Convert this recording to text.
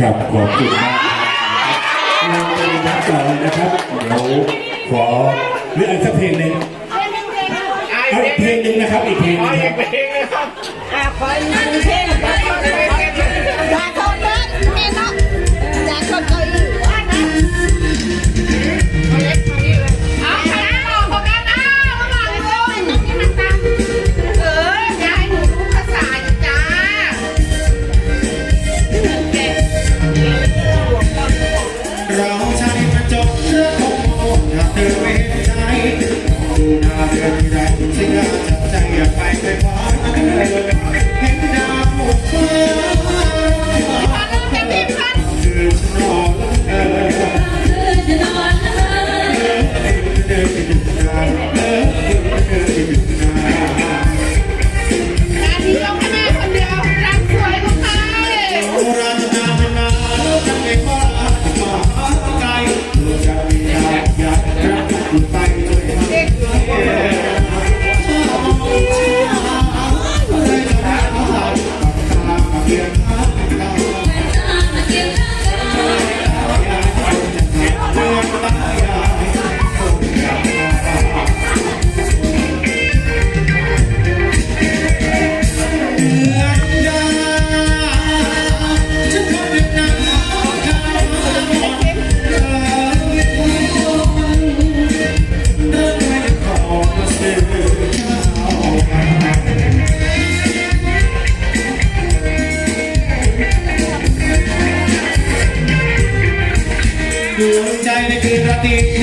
กับขอบคุณมากเราไปนับต่อเลยนะครับเดี๋ยวขอเรื่องสักเพลงหนึ่งเอาเพลงหนึ่งนะครับอีกเพลงหนึงครับ อะขออีกหนึ่เพลง ti.